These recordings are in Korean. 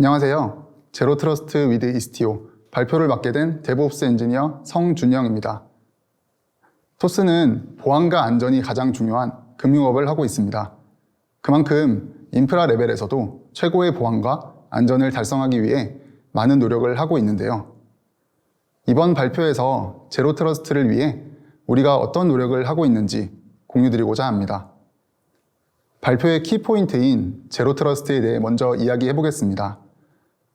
안녕하세요. 제로 트러스트 위드 이스티오 발표를 맡게 된 데브옵스 엔지니어 성준영입니다. 토스는 보안과 안전이 가장 중요한 금융업을 하고 있습니다. 그만큼 인프라 레벨에서도 최고의 보안과 안전을 달성하기 위해 많은 노력을 하고 있는데요. 이번 발표에서 제로 트러스트를 위해 우리가 어떤 노력을 하고 있는지 공유드리고자 합니다. 발표의 키포인트인 제로 트러스트에 대해 먼저 이야기해 보겠습니다.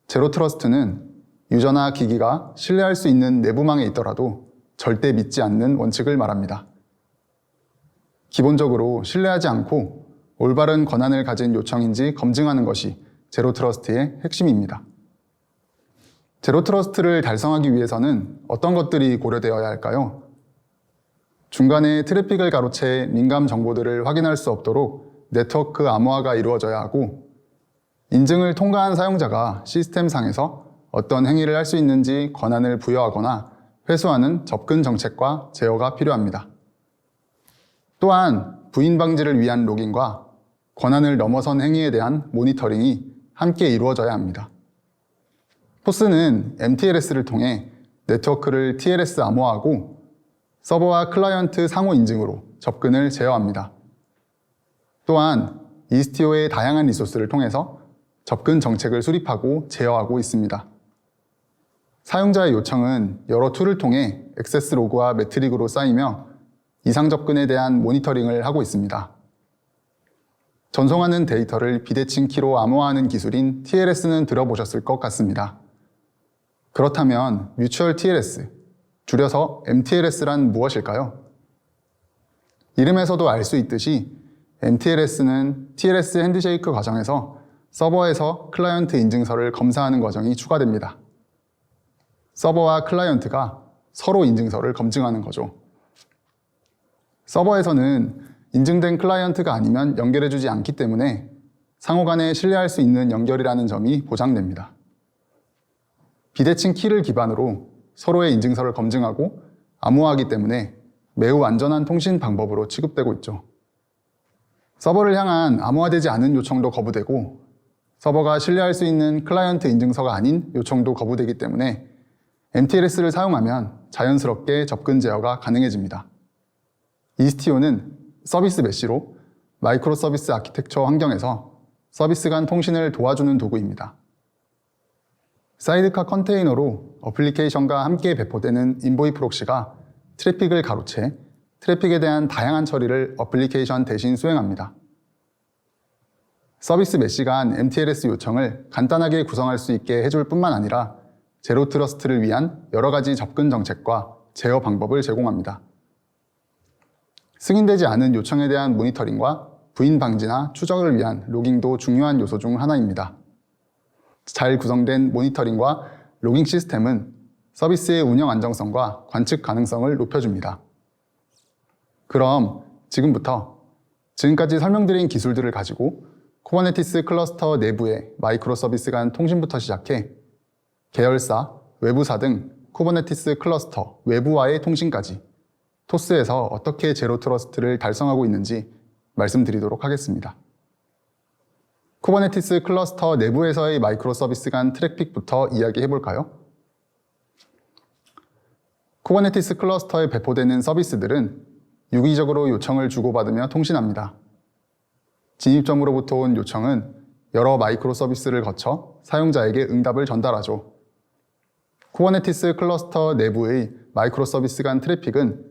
제로 트러스트는 유저나 기기가 신뢰할 수 있는 내부망에 있더라도 절대 믿지 않는 원칙을 말합니다. 기본적으로 신뢰하지 않고 올바른 권한을 가진 요청인지 검증하는 것이 제로 트러스트의 핵심입니다. 제로 트러스트를 달성하기 위해서는 어떤 것들이 고려되어야 할까요? 중간에 트래픽을 가로채 민감 정보들을 확인할 수 없도록 네트워크 암호화가 이루어져야 하고 인증을 통과한 사용자가 시스템 상에서 어떤 행위를 할 수 있는지 권한을 부여하거나 회수하는 접근 정책과 제어가 필요합니다. 또한 부인 방지를 위한 로깅과 권한을 넘어선 행위에 대한 모니터링이 함께 이루어져야 합니다. 포스는 MTLS를 통해 네트워크를 TLS 암호화하고 서버와 클라이언트 상호 인증으로 접근을 제어합니다. 또한 이스티오의 다양한 리소스를 통해서 접근 정책을 수립하고 제어하고 있습니다. 사용자의 요청은 여러 툴을 통해 액세스 로그와 매트릭으로 쌓이며 이상 접근에 대한 모니터링을 하고 있습니다. 전송하는 데이터를 비대칭 키로 암호화하는 기술인 TLS는 들어보셨을 것 같습니다. 그렇다면 뮤추얼 TLS, 줄여서 MTLS란 무엇일까요? 이름에서도 알 수 있듯이 MTLS는 TLS 핸드쉐이크 과정에서 서버에서 클라이언트 인증서를 검사하는 과정이 추가됩니다. 서버와 클라이언트가 서로 인증서를 검증하는 거죠. 서버에서는 인증된 클라이언트가 아니면 연결해주지 않기 때문에 상호 간에 신뢰할 수 있는 연결이라는 점이 보장됩니다. 비대칭 키를 기반으로 서로의 인증서를 검증하고 암호화하기 때문에 매우 안전한 통신 방법으로 취급되고 있죠. 서버를 향한 암호화되지 않은 요청도 거부되고 서버가 신뢰할 수 있는 클라이언트 인증서가 아닌 요청도 거부되기 때문에 MTLS를 사용하면 자연스럽게 접근 제어가 가능해집니다. 이스티오는 서비스 메시로 마이크로 서비스 아키텍처 환경에서 서비스 간 통신을 도와주는 도구입니다. 사이드카 컨테이너로 어플리케이션과 함께 배포되는 인보이 프록시가 트래픽을 가로채 트래픽에 대한 다양한 처리를 어플리케이션 대신 수행합니다. 서비스 메시 간 MTLS 요청을 간단하게 구성할 수 있게 해줄 뿐만 아니라 제로 트러스트를 위한 여러 가지 접근 정책과 제어 방법을 제공합니다. 승인되지 않은 요청에 대한 모니터링과 부인 방지나 추적을 위한 로깅도 중요한 요소 중 하나입니다. 잘 구성된 모니터링과 로깅 시스템은 서비스의 운영 안정성과 관측 가능성을 높여줍니다. 그럼 지금부터 지금까지 설명드린 기술들을 가지고 쿠버네티스 클러스터 내부의 마이크로 서비스 간 통신부터 시작해 계열사, 외부사 등 쿠버네티스 클러스터 외부와의 통신까지 토스에서 어떻게 제로 트러스트를 달성하고 있는지 말씀드리도록 하겠습니다. 쿠버네티스 클러스터 내부에서의 마이크로 서비스 간 트래픽부터 이야기해 볼까요? 쿠버네티스 클러스터에 배포되는 서비스들은 유기적으로 요청을 주고받으며 통신합니다. 진입점으로부터 온 요청은 여러 마이크로 서비스를 거쳐 사용자에게 응답을 전달하죠. 쿠버네티스 클러스터 내부의 마이크로 서비스 간 트래픽은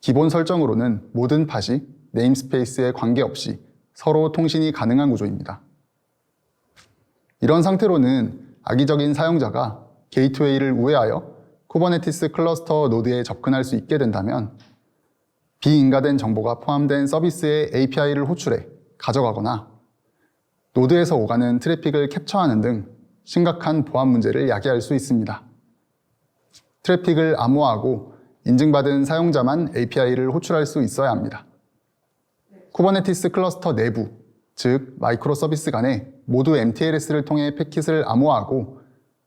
기본 설정으로는 모든 팟이 네임스페이스에 관계없이 서로 통신이 가능한 구조입니다. 이런 상태로는 악의적인 사용자가 게이트웨이를 우회하여 쿠버네티스 클러스터 노드에 접근할 수 있게 된다면 비인가된 정보가 포함된 서비스의 API를 호출해 가져가거나 노드에서 오가는 트래픽을 캡처하는 등 심각한 보안 문제를 야기할 수 있습니다. 트래픽을 암호화하고 인증받은 사용자만 API를 호출할 수 있어야 합니다. 쿠버네티스 클러스터 내부, 즉 마이크로 서비스 간에 모두 MTLS를 통해 패킷을 암호화하고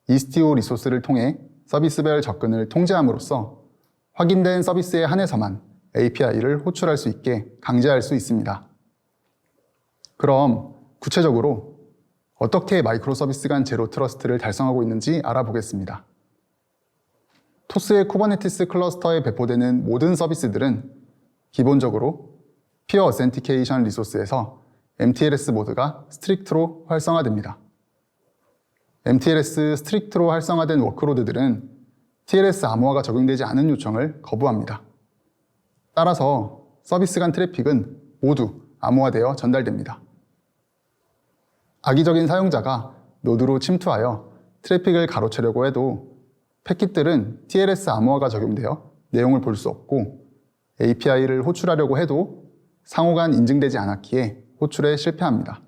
이스티오 리소스를 통해 서비스별 접근을 통제함으로써 확인된 서비스에 한해서만 API를 호출할 수 있게 강제할 수 있습니다. 그럼 구체적으로 어떻게 마이크로 서비스 간 제로 트러스트를 달성하고 있는지 알아보겠습니다. 토스의 쿠버네티스 클러스터에 배포되는 모든 서비스들은 기본적으로 피어 어센티케이션 리소스에서 MTLS 모드가 스트릭트로 활성화됩니다. MTLS 스트릭트로 활성화된 워크로드들은 TLS 암호화가 적용되지 않은 요청을 거부합니다. 따라서 서비스 간 트래픽은 모두 암호화되어 전달됩니다. 악의적인 사용자가 노드로 침투하여 트래픽을 가로채려고 해도 패킷들은 TLS 암호화가 적용되어 내용을 볼 수 없고 API를 호출하려고 해도 상호간 인증되지 않았기에 호출에 실패합니다.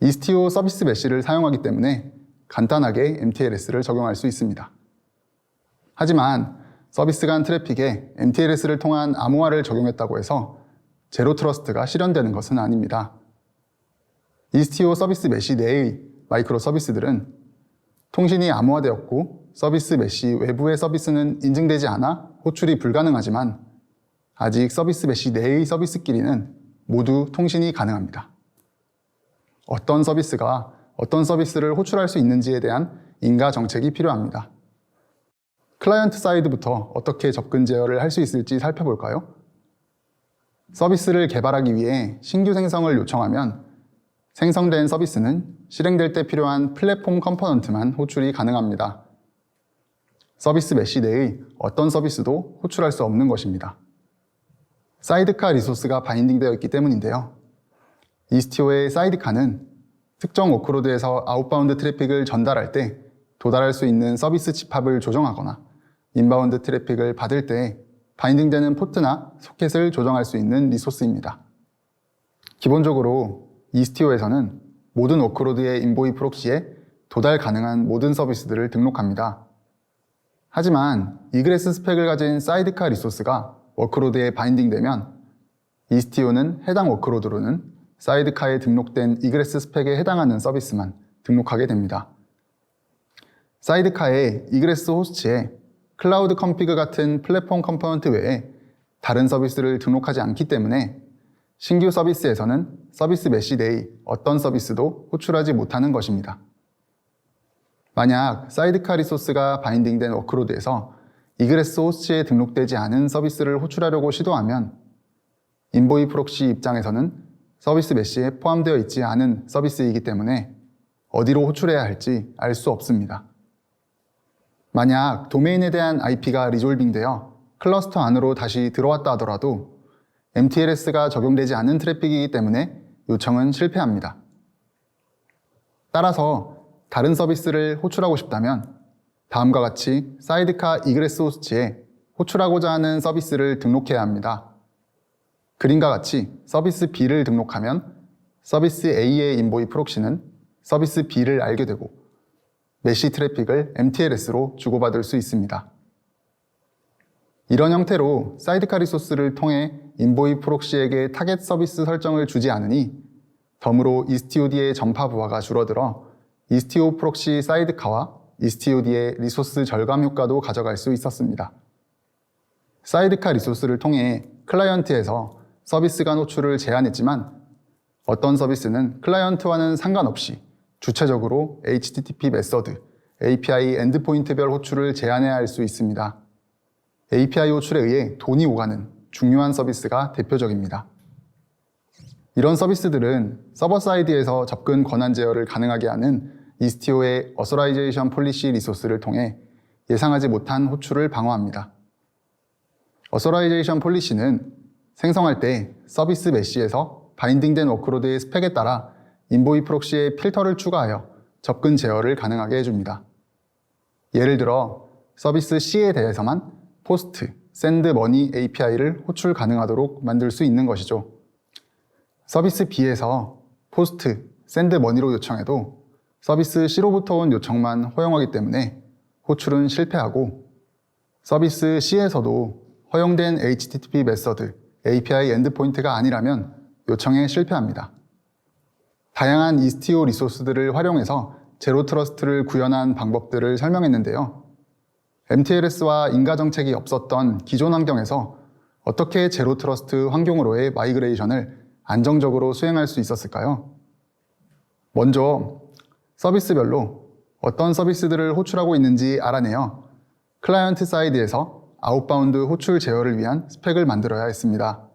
이스티오 서비스 메시를 사용하기 때문에 간단하게 MTLS를 적용할 수 있습니다. 하지만 서비스 간 트래픽에 MTLS를 통한 암호화를 적용했다고 해서 제로 트러스트가 실현되는 것은 아닙니다. 이스티오 서비스 메시 내의 마이크로 서비스들은 통신이 암호화되었고 서비스 메시 외부의 서비스는 인증되지 않아 호출이 불가능하지만 아직 서비스 메시 내의 서비스끼리는 모두 통신이 가능합니다. 어떤 서비스가 어떤 서비스를 호출할 수 있는지에 대한 인가 정책이 필요합니다. 클라이언트 사이드부터 어떻게 접근 제어를 할 수 있을지 살펴볼까요? 서비스를 개발하기 위해 신규 생성을 요청하면 생성된 서비스는 실행될 때 필요한 플랫폼 컴포넌트만 호출이 가능합니다. 서비스 메시 내의 어떤 서비스도 호출할 수 없는 것입니다. 사이드카 리소스가 바인딩되어 있기 때문인데요. 이스티오의 사이드카는 특정 워크로드에서 아웃바운드 트래픽을 전달할 때 도달할 수 있는 서비스 집합을 조정하거나 인바운드 트래픽을 받을 때 바인딩되는 포트나 소켓을 조정할 수 있는 리소스입니다. 기본적으로 이스티오에서는 모든 워크로드의 인보이 프록시에 도달 가능한 모든 서비스들을 등록합니다. 하지만 이그레스 스펙을 가진 사이드카 리소스가 워크로드에 바인딩되면 이스티오는 해당 워크로드로는 사이드카에 등록된 이그레스 스펙에 해당하는 서비스만 등록하게 됩니다. 사이드카의 이그레스 호스트에 클라우드 컴피그 같은 플랫폼 컴포넌트 외에 다른 서비스를 등록하지 않기 때문에 신규 서비스에서는 서비스 메시 내의 어떤 서비스도 호출하지 못하는 것입니다. 만약 사이드카 리소스가 바인딩된 워크로드에서 이그레스 호스트에 등록되지 않은 서비스를 호출하려고 시도하면 인보이 프록시 입장에서는 서비스 메시에 포함되어 있지 않은 서비스이기 때문에 어디로 호출해야 할지 알 수 없습니다. 만약 도메인에 대한 IP가 리졸빙되어 클러스터 안으로 다시 들어왔다 하더라도 MTLS가 적용되지 않은 트래픽이기 때문에 요청은 실패합니다. 따라서 다른 서비스를 호출하고 싶다면 다음과 같이 사이드카 이그레스 호스트에 호출하고자 하는 서비스를 등록해야 합니다. 그림과 같이 서비스 B를 등록하면 서비스 A의 인보이 프록시는 서비스 B를 알게 되고 메시 트래픽을 MTLS로 주고받을 수 있습니다. 이런 형태로 사이드카 리소스를 통해 인보이 프록시에게 타겟 서비스 설정을 주지 않으니 덤으로 이스티오디의 전파 부하가 줄어들어 이스티오 프록시 사이드카와 이스티오디의 리소스 절감 효과도 가져갈 수 있었습니다. 사이드카 리소스를 통해 클라이언트에서 서비스 간 호출을 제한했지만 어떤 서비스는 클라이언트와는 상관없이 주체적으로 HTTP 메서드, API 엔드포인트별 호출을 제한해야 할 수 있습니다. API 호출에 의해 돈이 오가는 중요한 서비스가 대표적입니다. 이런 서비스들은 서버 사이드에서 접근 권한 제어를 가능하게 하는 이스티오의 어서라이제이션 폴리시 리소스를 통해 예상하지 못한 호출을 방어합니다. 어서라이제이션 폴리시는 생성할 때 서비스 메시에서 바인딩된 워크로드의 스펙에 따라 인보이 프록시에 필터를 추가하여 접근 제어를 가능하게 해줍니다. 예를 들어 서비스 C에 대해서만 포스트, 샌드 머니 API를 호출 가능하도록 만들 수 있는 것이죠. 서비스 B에서 포스트, 샌드 머니로 요청해도 서비스 C로부터 온 요청만 허용하기 때문에 호출은 실패하고 서비스 C에서도 허용된 HTTP 메서드, API 엔드포인트가 아니라면 요청에 실패합니다. 다양한 이스티오 리소스들을 활용해서 제로 트러스트를 구현한 방법들을 설명했는데요. MTLS와 인가 정책이 없었던 기존 환경에서 어떻게 제로 트러스트 환경으로의 마이그레이션을 안정적으로 수행할 수 있었을까요? 먼저 서비스별로 어떤 서비스들을 호출하고 있는지 알아내어 클라이언트 사이드에서 아웃바운드 호출 제어를 위한 스펙을 만들어야 했습니다.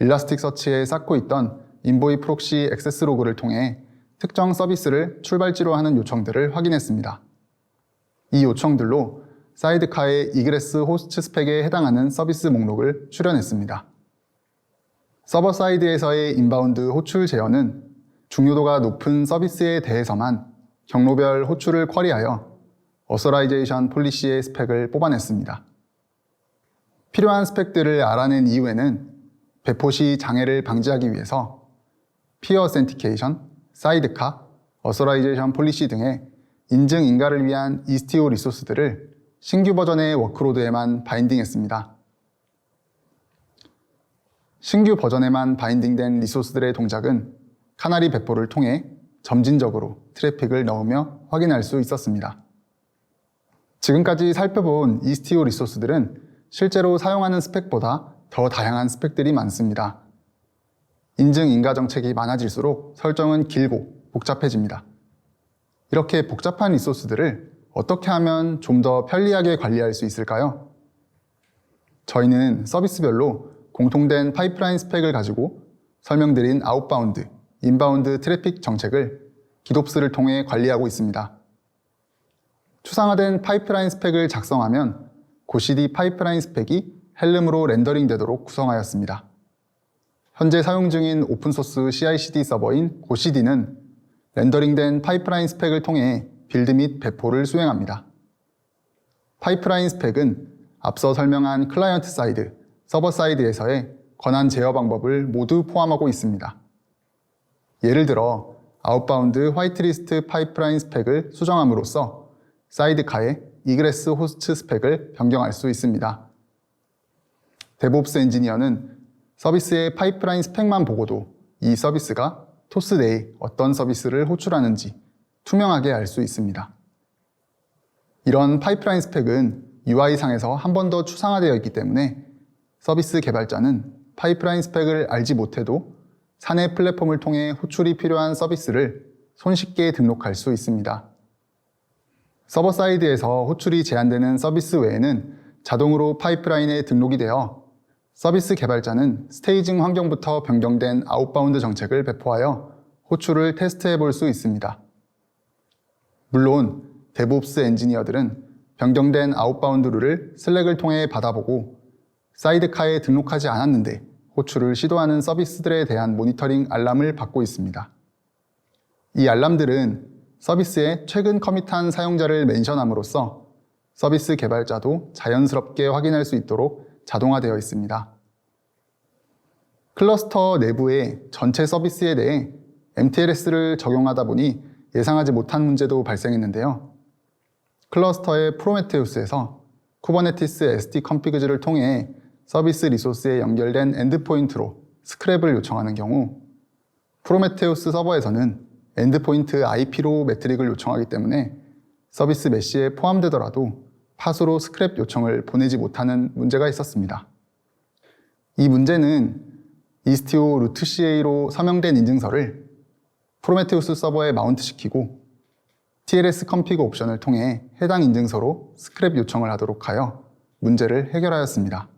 일라스틱 서치에 쌓고 있던 인보이 프록시 액세스 로그를 통해 특정 서비스를 출발지로 하는 요청들을 확인했습니다. 이 요청들로 사이드카의 이그레스 호스트 스펙에 해당하는 서비스 목록을 출연했습니다. 서버 사이드에서의 인바운드 호출 제어는 중요도가 높은 서비스에 대해서만 경로별 호출을 쿼리하여 어서라이제이션 폴리시의 스펙을 뽑아냈습니다. 필요한 스펙들을 알아낸 이후에는 배포 시 장애를 방지하기 위해서 피어 센티케이션, 사이드카, 어서라이제이션 폴리시 등의 인증 인가를 위한 이스티오 리소스들을 신규 버전의 워크로드에만 바인딩했습니다. 신규 버전에만 바인딩된 리소스들의 동작은 카나리 배포를 통해 점진적으로 트래픽을 넣으며 확인할 수 있었습니다. 지금까지 살펴본 이스티오 리소스들은 실제로 사용하는 스펙보다 더 다양한 스펙들이 많습니다. 인증 인가 정책이 많아질수록 설정은 길고 복잡해집니다. 이렇게 복잡한 리소스들을 어떻게 하면 좀 더 편리하게 관리할 수 있을까요? 저희는 서비스별로 공통된 파이프라인 스펙을 가지고 설명드린 아웃바운드, 인바운드 트래픽 정책을 기롭스를 통해 관리하고 있습니다. 추상화된 파이프라인 스펙을 작성하면 고CD 파이프라인 스펙이 헬름으로 렌더링 되도록 구성하였습니다. 현재 사용 중인 오픈소스 CI/CD 서버인 고CD는 렌더링된 파이프라인 스펙을 통해 빌드 및 배포를 수행합니다. 파이프라인 스펙은 앞서 설명한 클라이언트 사이드, 서버 사이드에서의 권한 제어 방법을 모두 포함하고 있습니다. 예를 들어 아웃바운드 화이트리스트 파이프라인 스펙을 수정함으로써 사이드카의 이그레스 호스트 스펙을 변경할 수 있습니다. 데브옵스 엔지니어는 서비스의 파이프라인 스펙만 보고도 이 서비스가 토스 내에 어떤 서비스를 호출하는지 투명하게 알 수 있습니다. 이런 파이프라인 스펙은 UI상에서 한 번 더 추상화되어 있기 때문에 서비스 개발자는 파이프라인 스펙을 알지 못해도 사내 플랫폼을 통해 호출이 필요한 서비스를 손쉽게 등록할 수 있습니다. 서버 사이드에서 호출이 제한되는 서비스 외에는 자동으로 파이프라인에 등록이 되어 서비스 개발자는 스테이징 환경부터 변경된 아웃바운드 정책을 배포하여 호출을 테스트해 볼 수 있습니다. 물론 데브옵스 엔지니어들은 변경된 아웃바운드 룰을 슬랙을 통해 받아보고 사이드카에 등록하지 않았는데 호출을 시도하는 서비스들에 대한 모니터링 알람을 받고 있습니다. 이 알람들은 서비스에 최근 커밋한 사용자를 멘션함으로써 서비스 개발자도 자연스럽게 확인할 수 있도록 자동화되어 있습니다. 클러스터 내부의 전체 서비스에 대해 MTLS를 적용하다 보니 예상하지 못한 문제도 발생했는데요. 클러스터의 프로메테우스에서 쿠버네티스 SD 컨피그즈를 통해 서비스 리소스에 연결된 엔드포인트로 스크랩을 요청하는 경우 프로메테우스 서버에서는 엔드포인트 IP로 매트릭을 요청하기 때문에 서비스 메시에 포함되더라도 팟으로 스크랩 요청을 보내지 못하는 문제가 있었습니다. 이 문제는 이스티오 루트 CA로 서명된 인증서를 프로메테우스 서버에 마운트 시키고 TLS 컴피그 옵션을 통해 해당 인증서로 스크랩 요청을 하도록 하여 문제를 해결하였습니다.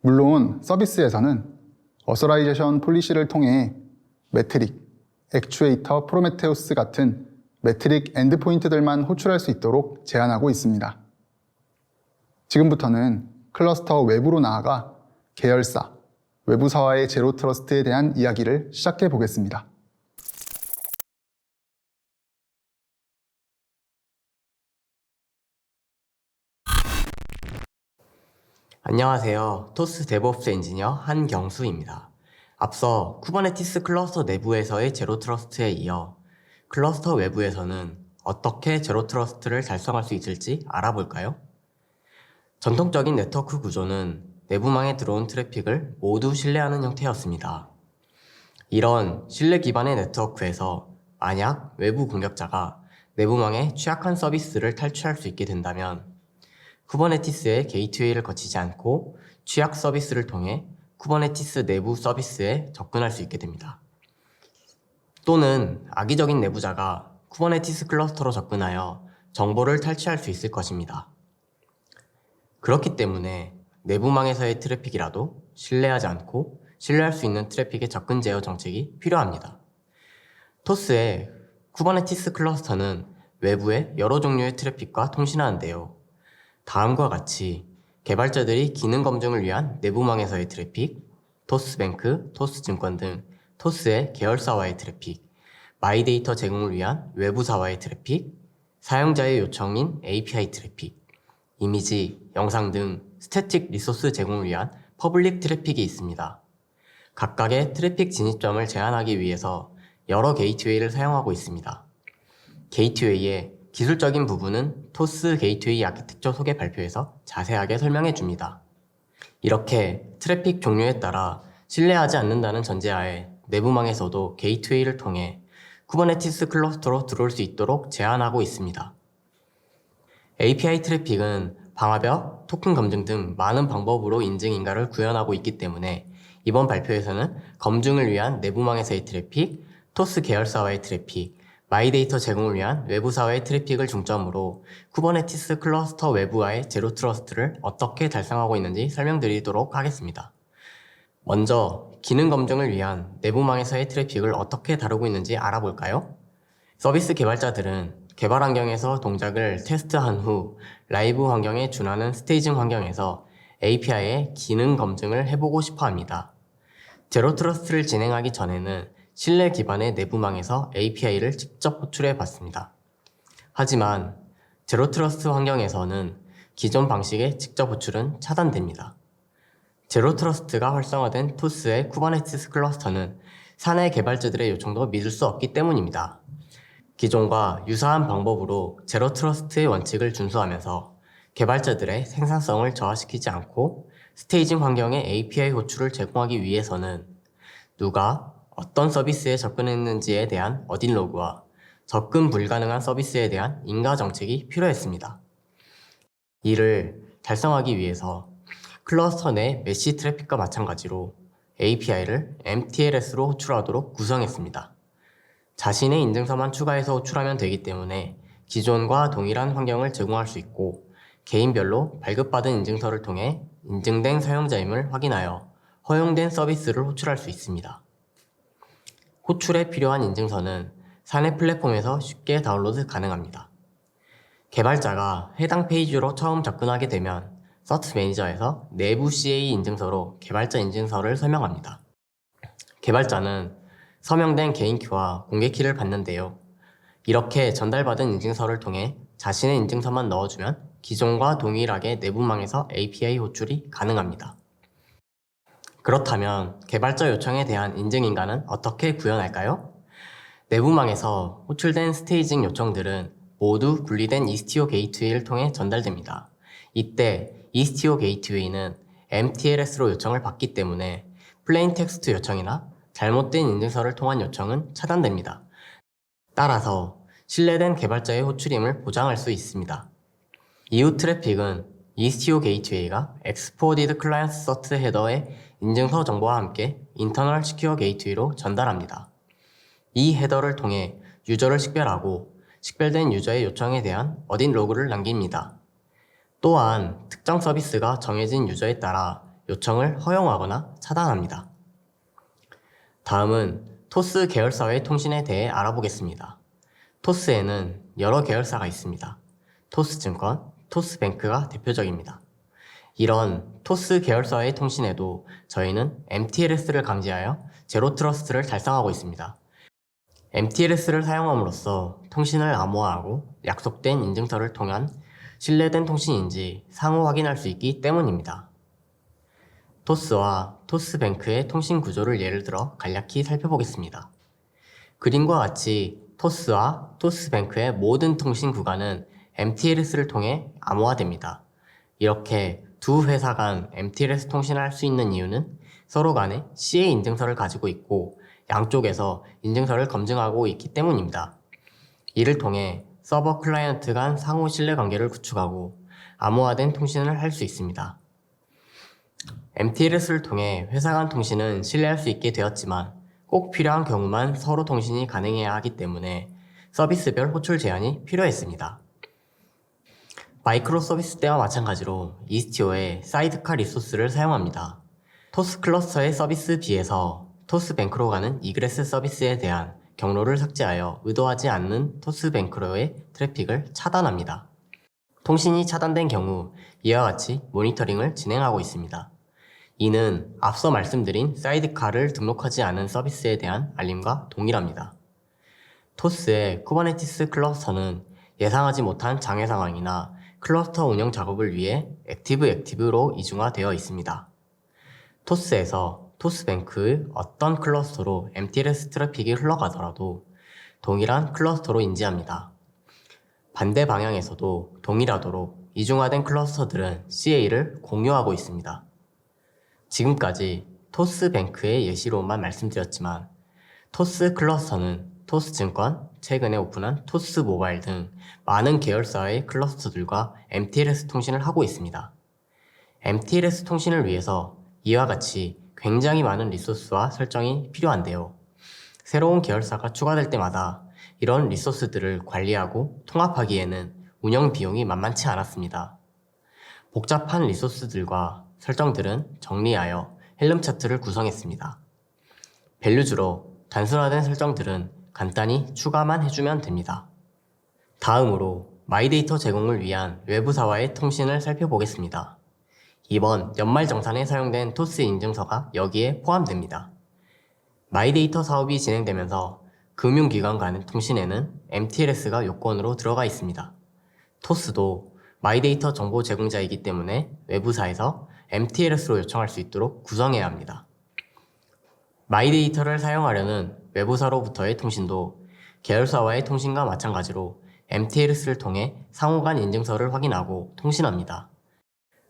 물론 서비스에서는 어서라이제이션 폴리시를 통해 매트릭, 액추에이터 프로메테우스 같은 매트릭 엔드포인트들만 호출할 수 있도록 제한하고 있습니다. 지금부터는 클러스터 외부로 나아가 계열사, 외부사와의 제로 트러스트에 대한 이야기를 시작해 보겠습니다. 안녕하세요. 토스 데브옵스 엔지니어 한경수입니다. 앞서 쿠버네티스 클러스터 내부에서의 제로 트러스트에 이어 클러스터 외부에서는 어떻게 제로 트러스트를 달성할 수 있을지 알아볼까요? 전통적인 네트워크 구조는 내부망에 들어온 트래픽을 모두 신뢰하는 형태였습니다. 이런 신뢰 기반의 네트워크에서 만약 외부 공격자가 내부망에 취약한 서비스를 탈취할 수 있게 된다면 쿠버네티스의 게이트웨이를 거치지 않고 취약 서비스를 통해 쿠버네티스 내부 서비스에 접근할 수 있게 됩니다. 또는 악의적인 내부자가 쿠버네티스 클러스터로 접근하여 정보를 탈취할 수 있을 것입니다. 그렇기 때문에 내부망에서의 트래픽이라도 신뢰하지 않고 신뢰할 수 있는 트래픽의 접근 제어 정책이 필요합니다. 토스의 쿠버네티스 클러스터는 외부의 여러 종류의 트래픽과 통신하는데요. 다음과 같이 개발자들이 기능 검증을 위한 내부망에서의 트래픽, 토스뱅크, 토스증권 등 토스의 계열사와의 트래픽, 마이데이터 제공을 위한 외부사와의 트래픽, 사용자의 요청인 API 트래픽, 이미지, 영상 등 스태틱 리소스 제공을 위한 퍼블릭 트래픽이 있습니다. 각각의 트래픽 진입점을 제한하기 위해서 여러 게이트웨이를 사용하고 있습니다. 게이트웨이의 기술적인 부분은 토스 게이트웨이 아키텍처 소개 발표에서 자세하게 설명해 줍니다. 이렇게 트래픽 종류에 따라 신뢰하지 않는다는 전제하에 내부망에서도 게이트웨이를 통해 쿠버네티스 클러스터로 들어올 수 있도록 제한하고 있습니다. API 트래픽은 방화벽, 토큰 검증 등 많은 방법으로 인증 인가를 구현하고 있기 때문에 이번 발표에서는 검증을 위한 내부망에서의 트래픽, 토스 계열사와의 트래픽, 마이데이터 제공을 위한 외부사와의 트래픽을 중점으로 쿠버네티스 클러스터 외부와의 제로 트러스트를 어떻게 달성하고 있는지 설명드리도록 하겠습니다. 먼저 기능 검증을 위한 내부망에서의 트래픽을 어떻게 다루고 있는지 알아볼까요? 서비스 개발자들은 개발 환경에서 동작을 테스트한 후 라이브 환경에 준하는 스테이징 환경에서 API의 기능 검증을 해보고 싶어 합니다. 제로 트러스트를 진행하기 전에는 신뢰 기반의 내부망에서 API를 직접 호출해 봤습니다. 하지만 제로 트러스트 환경에서는 기존 방식의 직접 호출은 차단됩니다. 제로 트러스트가 활성화된 토스의 쿠버네티스 클러스터는 사내 개발자들의 요청도 믿을 수 없기 때문입니다. 기존과 유사한 방법으로 제로 트러스트의 원칙을 준수하면서 개발자들의 생산성을 저하시키지 않고 스테이징 환경의 API 호출을 제공하기 위해서는 누가 어떤 서비스에 접근했는지에 대한 어딘 로그와 접근 불가능한 서비스에 대한 인가 정책이 필요했습니다. 이를 달성하기 위해서 클러스터 내 메시 트래픽과 마찬가지로 API를 MTLS로 호출하도록 구성했습니다. 자신의 인증서만 추가해서 호출하면 되기 때문에 기존과 동일한 환경을 제공할 수 있고 개인별로 발급받은 인증서를 통해 인증된 사용자임을 확인하여 허용된 서비스를 호출할 수 있습니다. 호출에 필요한 인증서는 사내 플랫폼에서 쉽게 다운로드 가능합니다. 개발자가 해당 페이지로 처음 접근하게 되면 서치 매니저에서 내부 CA 인증서로 개발자 인증서를 설명합니다. 개발자는 서명된 개인 키와 공개 키를 받는데요. 이렇게 전달받은 인증서를 통해 자신의 인증서만 넣어주면 기존과 동일하게 내부망에서 API 호출이 가능합니다. 그렇다면 개발자 요청에 대한 인증인가는 어떻게 구현할까요? 내부망에서 호출된 스테이징 요청들은 모두 분리된 이스티오 게이트웨이를 통해 전달됩니다. 이때 이스티오 게이트웨이는 MTLS로 요청을 받기 때문에 플레인 텍스트 요청이나 잘못된 인증서를 통한 요청은 차단됩니다. 따라서 신뢰된 개발자의 호출임을 보장할 수 있습니다. 이후 트래픽은 이스티오 게이트웨이가 Exported Client Cert 헤더의 인증서 정보와 함께 인터널 시큐어 게이트웨이로 전달합니다. 이 헤더를 통해 유저를 식별하고 식별된 유저의 요청에 대한 어딘 로그를 남깁니다. 또한 특정 서비스가 정해진 유저에 따라 요청을 허용하거나 차단합니다. 다음은 토스 계열사의 통신에 대해 알아보겠습니다. 토스에는 여러 계열사가 있습니다. 토스증권, 토스뱅크가 대표적입니다. 이런 토스 계열사의 통신에도 저희는 MTLS를 감지하여 제로 트러스트를 달성하고 있습니다. MTLS를 사용함으로써 통신을 암호화하고 약속된 인증서를 통한 신뢰된 통신인지 상호 확인할 수 있기 때문입니다. 토스와 토스뱅크의 통신 구조를 예를 들어 간략히 살펴보겠습니다. 그림과 같이 토스와 토스뱅크의 모든 통신 구간은 MTLS를 통해 암호화됩니다. 이렇게 두 회사 간 MTLS 통신을 할 수 있는 이유는 서로 간에 CA 인증서를 가지고 있고 양쪽에서 인증서를 검증하고 있기 때문입니다. 이를 통해 서버 클라이언트 간 상호 신뢰 관계를 구축하고 암호화된 통신을 할 수 있습니다. MTLS를 통해 회사 간 통신은 신뢰할 수 있게 되었지만 꼭 필요한 경우만 서로 통신이 가능해야 하기 때문에 서비스별 호출 제한이 필요했습니다. 마이크로 서비스 때와 마찬가지로 이스티오의 사이드카 리소스를 사용합니다. 토스 클러스터의 서비스 B에서 토스 뱅크로 가는 이그레스 서비스에 대한 경로를 삭제하여 의도하지 않는 토스 뱅크로의 트래픽을 차단합니다. 통신이 차단된 경우 이와 같이 모니터링을 진행하고 있습니다. 이는 앞서 말씀드린 사이드카를 등록하지 않은 서비스에 대한 알림과 동일합니다. 토스의 쿠버네티스 클러스터는 예상하지 못한 장애 상황이나 클러스터 운영 작업을 위해 액티브 액티브로 이중화되어 있습니다. 토스에서 토스뱅크의 어떤 클러스터로 MTLS 트래픽이 흘러가더라도 동일한 클러스터로 인지합니다. 반대 방향에서도 동일하도록 이중화된 클러스터들은 CA를 공유하고 있습니다. 지금까지 토스뱅크의 예시로만 말씀드렸지만 토스 클러스터는 토스증권, 최근에 오픈한 토스 모바일 등 많은 계열사의 클러스터들과 MTLS 통신을 하고 있습니다. MTLS 통신을 위해서 이와 같이 굉장히 많은 리소스와 설정이 필요한데요. 새로운 계열사가 추가될 때마다 이런 리소스들을 관리하고 통합하기에는 운영 비용이 만만치 않았습니다. 복잡한 리소스들과 설정들은 정리하여 헬름 차트를 구성했습니다. 밸류주로 단순화된 설정들은 간단히 추가만 해주면 됩니다. 다음으로 마이데이터 제공을 위한 외부사와의 통신을 살펴보겠습니다. 이번 연말정산에 사용된 토스 인증서가 여기에 포함됩니다. 마이데이터 사업이 진행되면서 금융기관 간의 통신에는 MTLS가 요건으로 들어가 있습니다. 토스도 마이데이터 정보 제공자이기 때문에 외부사에서 MTLS로 요청할 수 있도록 구성해야 합니다. 마이데이터를 사용하려는 외부사로부터의 통신도 계열사와의 통신과 마찬가지로 MTLS를 통해 상호 간 인증서를 확인하고 통신합니다.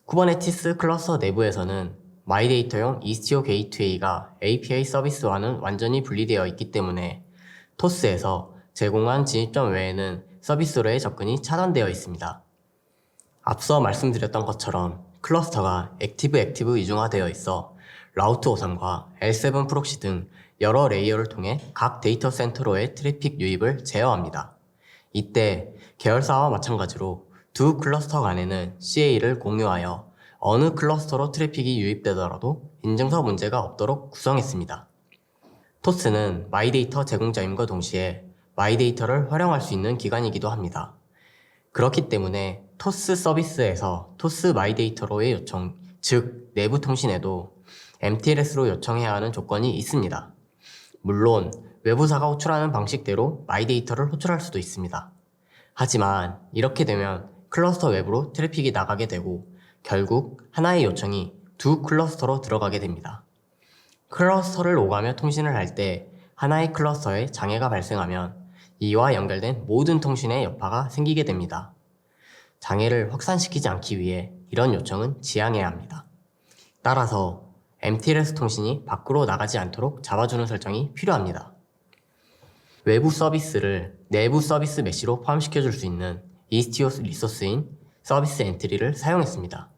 쿠버네티스 클러스터 내부에서는 마이데이터용 이스티오 게이트웨이가 API 서비스와는 완전히 분리되어 있기 때문에 토스에서 제공한 진입점 외에는 서비스로의 접근이 차단되어 있습니다. 앞서 말씀드렸던 것처럼 클러스터가 액티브 액티브 이중화되어 있어 라우트 53과 L7 프록시 등 여러 레이어를 통해 각 데이터 센터로의 트래픽 유입을 제어합니다. 이때 계열사와 마찬가지로 두 클러스터 간에는 CA를 공유하여 어느 클러스터로 트래픽이 유입되더라도 인증서 문제가 없도록 구성했습니다. 토스는 마이데이터 제공자임과 동시에 마이데이터를 활용할 수 있는 기관이기도 합니다. 그렇기 때문에 토스 서비스에서 토스 마이데이터로의 요청, 즉 내부 통신에도 MTLS로 요청해야 하는 조건이 있습니다. 물론 외부사가 호출하는 방식대로 마이 데이터를 호출할 수도 있습니다. 하지만 이렇게 되면 클러스터 외부로 트래픽이 나가게 되고 결국 하나의 요청이 두 클러스터로 들어가게 됩니다. 클러스터를 오가며 통신을 할 때 하나의 클러스터에 장애가 발생하면 이와 연결된 모든 통신에 여파가 생기게 됩니다. 장애를 확산시키지 않기 위해 이런 요청은 지양해야 합니다. 따라서 MTLS 통신이 밖으로 나가지 않도록 잡아주는 설정이 필요합니다. 외부 서비스를 내부 서비스 메시로 포함시켜 줄 수 있는 이스티오 리소스인 서비스 엔트리를 사용했습니다.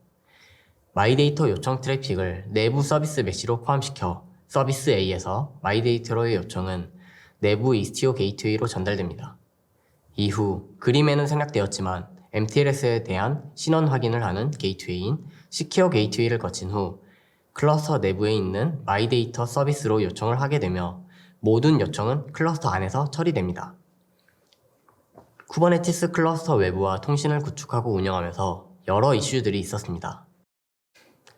마이데이터 요청 트래픽을 내부 서비스 메시로 포함시켜 서비스 A에서 마이데이터로의 요청은 내부 이스티오 게이트웨이로 전달됩니다. 이후 그림에는 생략되었지만 MTLS에 대한 신원 확인을 하는 게이트웨이인 시큐어 게이트웨이를 거친 후 클러스터 내부에 있는 마이데이터 서비스로 요청을 하게 되며 모든 요청은 클러스터 안에서 처리됩니다. 쿠버네티스 클러스터 외부와 통신을 구축하고 운영하면서 여러 이슈들이 있었습니다.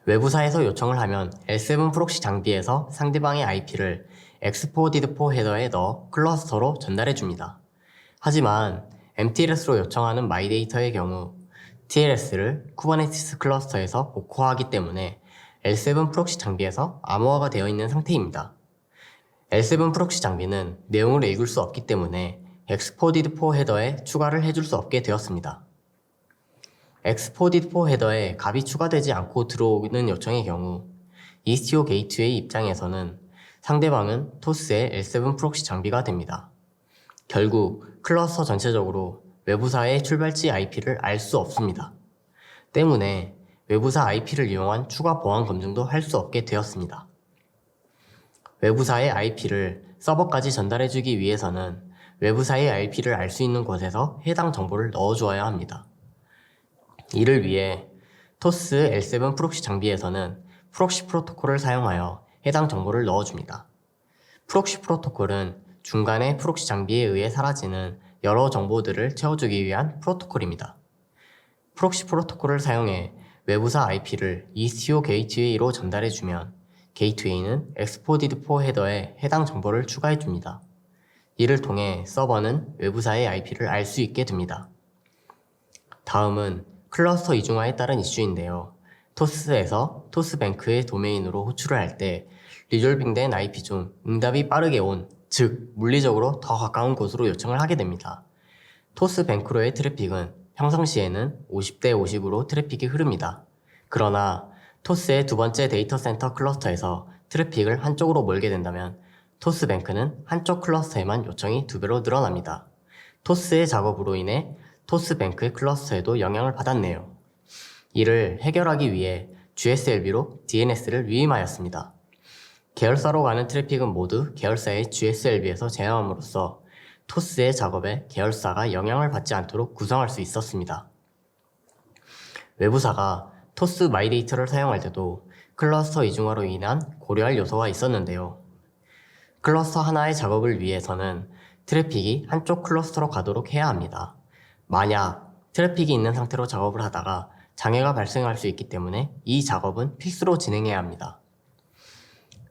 외부사에서 요청을 하면 L7 프록시 장비에서 상대방의 IP를 엑스포디드4 헤더에 넣어 클러스터로 전달해 줍니다. 하지만 MTLS로 요청하는 마이데이터의 경우 TLS를 쿠버네티스 클러스터에서 복호하기 때문에 L7 프록시 장비에서 암호화가 되어 있는 상태입니다. L7 프록시 장비는 내용을 읽을 수 없기 때문에 엑스포디드4 헤더에 추가를 해줄 수 없게 되었습니다. 엑스포디드4 헤더에 값이 추가되지 않고 들어오는 요청의 경우 이스티오 게이트웨이 입장에서는 상대방은 토스의 L7 프록시 장비가 됩니다. 결국 클러스터 전체적으로 외부사의 출발지 IP를 알 수 없습니다. 때문에 외부사 IP를 이용한 추가 보안 검증도 할 수 없게 되었습니다. 외부사의 IP를 서버까지 전달해주기 위해서는 외부사의 IP를 알 수 있는 곳에서 해당 정보를 넣어주어야 합니다. 이를 위해 토스 L7 프록시 장비에서는 프록시 프로토콜을 사용하여 해당 정보를 넣어줍니다. 프록시 프로토콜은 중간에 프록시 장비에 의해 사라지는 여러 정보들을 채워주기 위한 프로토콜입니다. 프록시 프로토콜을 사용해 외부사 IP를 ECO 게이트웨이로 전달해주면 게이트웨이는 엑스포디드 포 헤더에 해당 정보를 추가해줍니다. 이를 통해 서버는 외부사의 IP를 알 수 있게 됩니다. 다음은 클러스터 이중화에 따른 이슈인데요. 토스에서 토스뱅크의 도메인으로 호출을 할 때 리졸빙된 IP 중 응답이 빠르게 온, 즉 물리적으로 더 가까운 곳으로 요청을 하게 됩니다. 토스뱅크로의 트래픽은 평상시에는 50대 50으로 트래픽이 흐릅니다. 그러나 토스의 두 번째 데이터 센터 클러스터에서 트래픽을 한쪽으로 몰게 된다면 토스뱅크는 한쪽 클러스터에만 요청이 두 배로 늘어납니다. 토스의 작업으로 인해 토스뱅크의 클러스터에도 영향을 받았네요. 이를 해결하기 위해 GSLB로 DNS를 위임하였습니다. 계열사로 가는 트래픽은 모두 계열사의 GSLB에서 제어함으로써 토스의 작업에 계열사가 영향을 받지 않도록 구성할 수 있었습니다. 외부사가 토스 마이데이터를 사용할 때도 클러스터 이중화로 인한 고려할 요소가 있었는데요. 클러스터 하나의 작업을 위해서는 트래픽이 한쪽 클러스터로 가도록 해야 합니다. 만약 트래픽이 있는 상태로 작업을 하다가 장애가 발생할 수 있기 때문에 이 작업은 필수로 진행해야 합니다.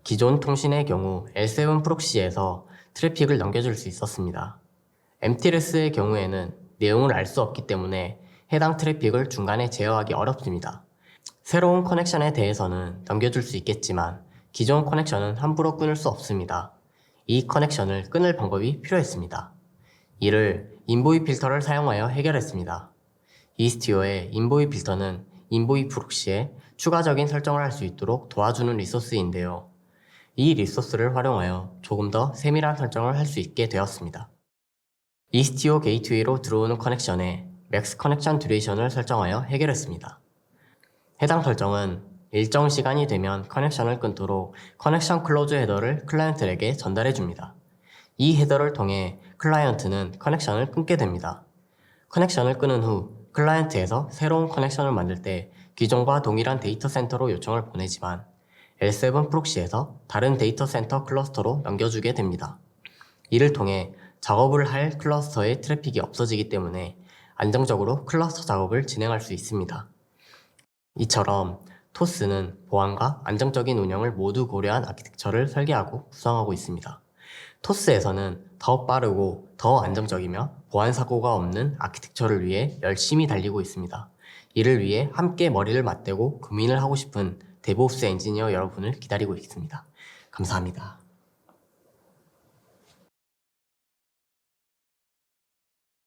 기존 통신의 경우 L7 프록시에서 트래픽을 넘겨줄 수 있었습니다. MTLS의 경우에는 내용을 알 수 없기 때문에 해당 트래픽을 중간에 제어하기 어렵습니다. 새로운 커넥션에 대해서는 넘겨줄 수 있겠지만 기존 커넥션은 함부로 끊을 수 없습니다. 이 커넥션을 끊을 방법이 필요했습니다. 이를 인보이 필터를 사용하여 해결했습니다. 이스티오의 인보이 필터는 인보이 프록시에 추가적인 설정을 할 수 있도록 도와주는 리소스인데요. 이 리소스를 활용하여 조금 더 세밀한 설정을 할 수 있게 되었습니다. 이스티오 게이트웨이로 들어오는 커넥션에 맥스 커넥션 듀레이션을 설정하여 해결했습니다. 해당 설정은 일정 시간이 되면 커넥션을 끊도록 커넥션 클로즈 헤더를 클라이언트에게 전달해 줍니다. 이 헤더를 통해 클라이언트는 커넥션을 끊게 됩니다. 커넥션을 끊은 후 클라이언트에서 새로운 커넥션을 만들 때 기존과 동일한 데이터 센터로 요청을 보내지만 L7 프록시에서 다른 데이터 센터 클러스터로 넘겨주게 됩니다. 이를 통해 작업을 할 클러스터의 트래픽이 없어지기 때문에 안정적으로 클러스터 작업을 진행할 수 있습니다. 이처럼 토스는 보안과 안정적인 운영을 모두 고려한 아키텍처를 설계하고 구성하고 있습니다. 토스에서는 더 빠르고 더 안정적이며 보안 사고가 없는 아키텍처를 위해 열심히 달리고 있습니다. 이를 위해 함께 머리를 맞대고 고민을 하고 싶은 데보스 엔지니어 여러분을 기다리고 있습니다. 감사합니다.